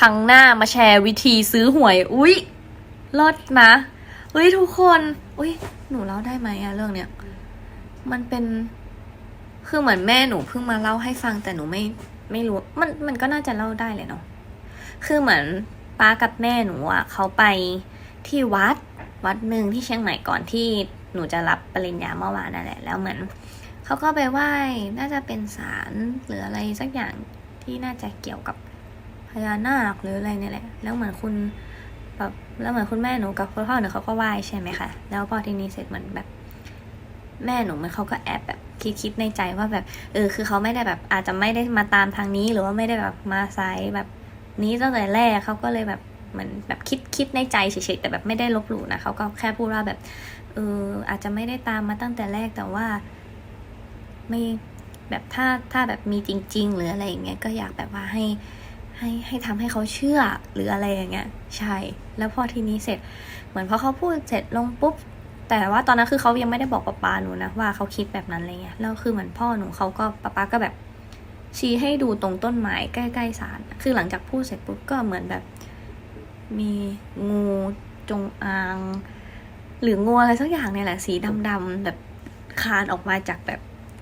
ครั้งหน้ามาแชร์วิธีซื้อหวย อุ๊ยลดนะอุ๊ยทุกคน อุ๊ยหนูเล่าได้ไหมอะเรื่องเนี้ย มันเป็น คือเหมือนแม่หนูเพิ่งมาเล่าให้ฟังแต่หนูไม่ไม่รู้ มันมันก็น่าจะเล่าได้เลยเนาะ คือเหมือนป้ากับแม่หนูอะเขาไปที่วัดวัดหนึ่งที่เชียงใหม่ก่อนที่หนูจะรับปริญญาเมื่อวานนั่นแหละ แล้วเหมือนเขาก็ไปไหว้ น่าจะเป็นศาลหรืออะไรสักอย่างที่น่าจะเกี่ยวกับ พญานาคหรืออะไรเนี่ยแหละ แล้วเหมือนคุณแบบแล้วเหมือนคุณแม่หนูกับคุณพ่อหนูเขาก็ไหว้ใช่ไหมคะ แล้วพอทีนี้เสร็จเหมือนแบบ แม่หนูมันเขาก็แอบแบบคิดคิดในใจว่าแบบเออคือเขาไม่ได้แบบอาจจะไม่ได้มาตามทางนี้ หรือว่าไม่ได้แบบมาไซแบบนี้ตั้งแต่แรกเขาก็เลยแบบเหมือนแบบคิดคิดในใจเฉยๆแต่แบบไม่ได้ลบหลู่นะเขาก็แค่พูดว่าแบบเอออาจจะไม่ได้ตามมาตั้งแต่แรกแต่ว่า ไม่แบบถ้าถ้าแบบมีจริง ๆ หรืออะไรอย่างเงี้ยก็อยากแบบว่าให้ ให้ให้ทำให้เขาเชื่อหรืออะไรอย่างเงี้ยใช่ แล้วพอทีนี้เสร็จ เหมือนพอเขาพูดเสร็จลงปุ๊บ แต่ว่าตอนนั้นคือเขายังไม่ได้บอกป้าปาหนูนะว่าเขาคิดแบบนั้นอะไรเงี้ยแล้วคือเหมือนพ่อหนูเขาก็ป้าปาก็แบบชี้ให้ดูตรงต้นไม้ใกล้ๆศาลคือหลังจากพูดเสร็จปุ๊บก็เหมือนแบบ มีงูจงอาง หรืองูอะไรสักอย่างเนี่ยแหละสีดำๆแบบคานออกมาจากแบบ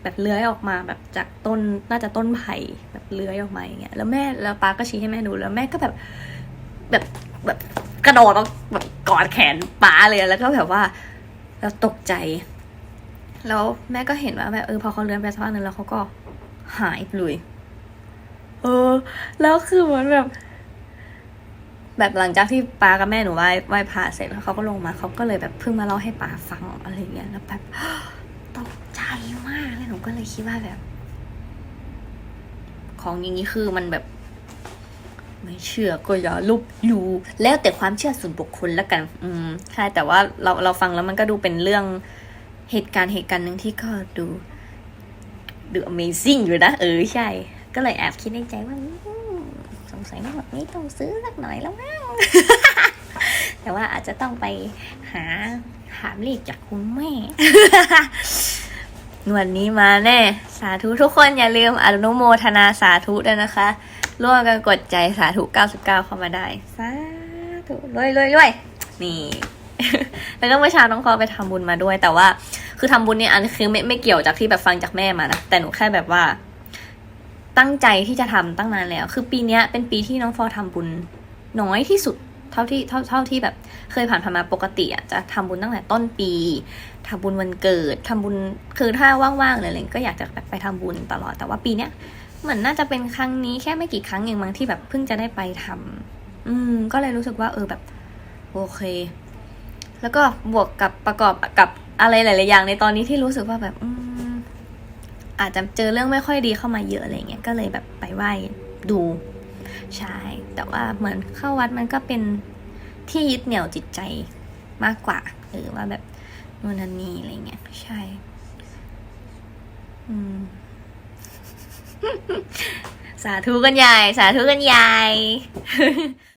แบบเลื้อยออกมาแบบจากต้นน่าจะต้นไผ่แบบเลื้อยออกมาอย่างเงี้ยแล้วแม่แล้วป้าก็ชี้ให้แม่ดูแล้วแม่ก็แบบแบบแบบกระโดดมาแบบกอดแขนป้าเลยแล้วก็แบบว่าเราตกใจ แล้วแม่ก็เห็นว่าแบบเออพอเขาเลื้อยไปสักพักหนึ่งแล้วเขาก็หายไปเลยเออ แล้วคือเหมือนแบบ แบบหลังจากที่ป้ากับแม่หนูไหว้ไหว้พระเสร็จแล้วเขาก็ลงมาเขาก็เลยแบบเพิ่งมาเล่าให้ป้าฟังอะไรเงี้ยแล้วแบบตก ใจมากเลยหนูก็เลยคิดว่าแบบ ของอย่างนี้คือมันแบบ ไม่เชื่อก็อย่าลบหลู่ แล้วแต่ความเชื่อส่วนบุคคลแล้วกัน อืมใช่แต่ว่าเราเราฟังแล้วมันก็ดูเป็นเรื่องเหตุการณ์เหตุการณ์หนึ่งที่ก็ดู ดู amazing อยู่นะเออใช่ ก็เลยแอบคิดในใจว่าสงสัยว่าแบบนี้ต้องซื้อสักหน่อยแล้วมั้งแต่ว่าอาจจะต้องไปหาหามเลขจากคุณแม่ วันนี้มาแน่ สาธุทุกคนอย่าลืมอนุโมทนาสาธุด้วยนะคะ ร่วมกันกดใจสาธุ 99 เข้ามาได้ สาธุรวยรวยรวยนี่ แล้วก็เมื่อเช้าน้องพอไปทำบุญมาด้วย แต่ว่า คือทำบุญเนี่ยอันคือไม่ไม่เกี่ยวจากที่แบบฟังจากแม่มานะแต่หนูแค่แบบว่า ตั้งใจที่จะทำตั้งนานแล้ว คือปีเนี้ยเป็นปีที่น้องฟอทำบุญน้อยที่สุด เท่าที่เท่าเท่าที่แบบเคยผ่านผ่านมาปกติอะจะทำบุญตั้งแต่ต้นปีทำบุญวันเกิดทำบุญคือถ้าว่างๆเลยอะไรก็อยากจะแบบไปทำบุญตลอดแต่ว่าปีเนี้ยเหมือนน่าจะเป็นครั้งนี้แค่ไม่กี่ครั้งเองมั้งที่แบบเพิ่งจะได้ไปทำอืม ก็เลยรู้สึกว่า เออแบบโอเค แล้วก็บวกกับประกอบกับอะไรหลายๆอย่างในตอนนี้ที่รู้สึกว่าแบบ อืมอาจจะเจอเรื่องไม่ค่อยดีเข้ามาเยอะอะไรเงี้ยก็เลยแบบไปไหว้ดู ใช่แต่ว่าเหมือนเข้าวัดมันก็เป็นที่ยึดเหนี่ยวจิตใจมากกว่าหรือว่าแบบนู่นนั่นนี่อะไรเงี้ยใช่ อืม สาธุกันใหญ่ สาธุกันใหญ่